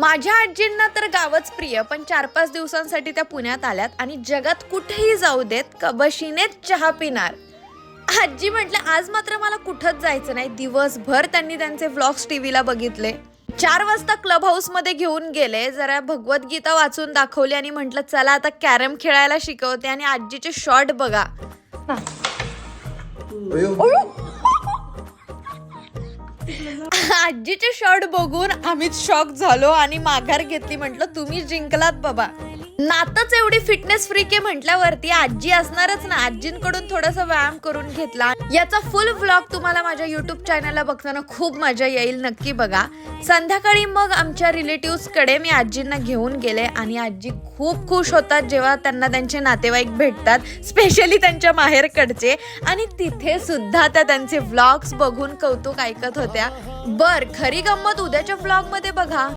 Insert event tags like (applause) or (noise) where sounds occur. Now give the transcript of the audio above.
माझ्या आजींना तर गावच प्रिय पण चार पाच दिवसांसाठी त्या पुण्यात आल्यात आणि जगात कुठेही जाऊ देत कबशीनेच चहा पिणार. आजी म्हटलं आज मात्र मला कुठंच जायचं नाही. दिवसभर त्यांनी त्यांचे व्लॉग्स टीव्हीला बघितले. चार वाजता क्लब हाऊसमध्ये घेऊन गेले. जरा भगवद्गीता वाचून दाखवली आणि म्हटलं चला आता कॅरम खेळायला शिकवते आणि आजीचे शॉर्ट बघा. (laughs) (laughs) आजीचे शर्ट बघून आम्हीच शॉक झालो आणि माघार घेतली. म्हटलं तुम्ही जिंकलात बाबा. नातच एवढी फिटनेस फ्री आहे म्हटल्यावरती आजी असणारच ना. आजींकडून थोडासा व्यायाम करून घेतला. याचा फुल व्लॉग तुम्हाला माझ्या युट्यूब चॅनलला बघताना खूप मजा येईल नक्की बघा. संध्याकाळी मग आमच्या रिलेटिव्हकडे मी आजींना घेऊन गेले आणि आजी खूप खुश होतात जेव्हा त्यांना त्यांचे नातेवाईक भेटतात स्पेशली त्यांच्या माहेरकडचे. आणि तिथे सुद्धा त्या त्यांचे व्लॉग्स बघून कौतुक ऐकत होत्या. बर खरी गंमत उद्याच्या व्लॉगमध्ये बघा.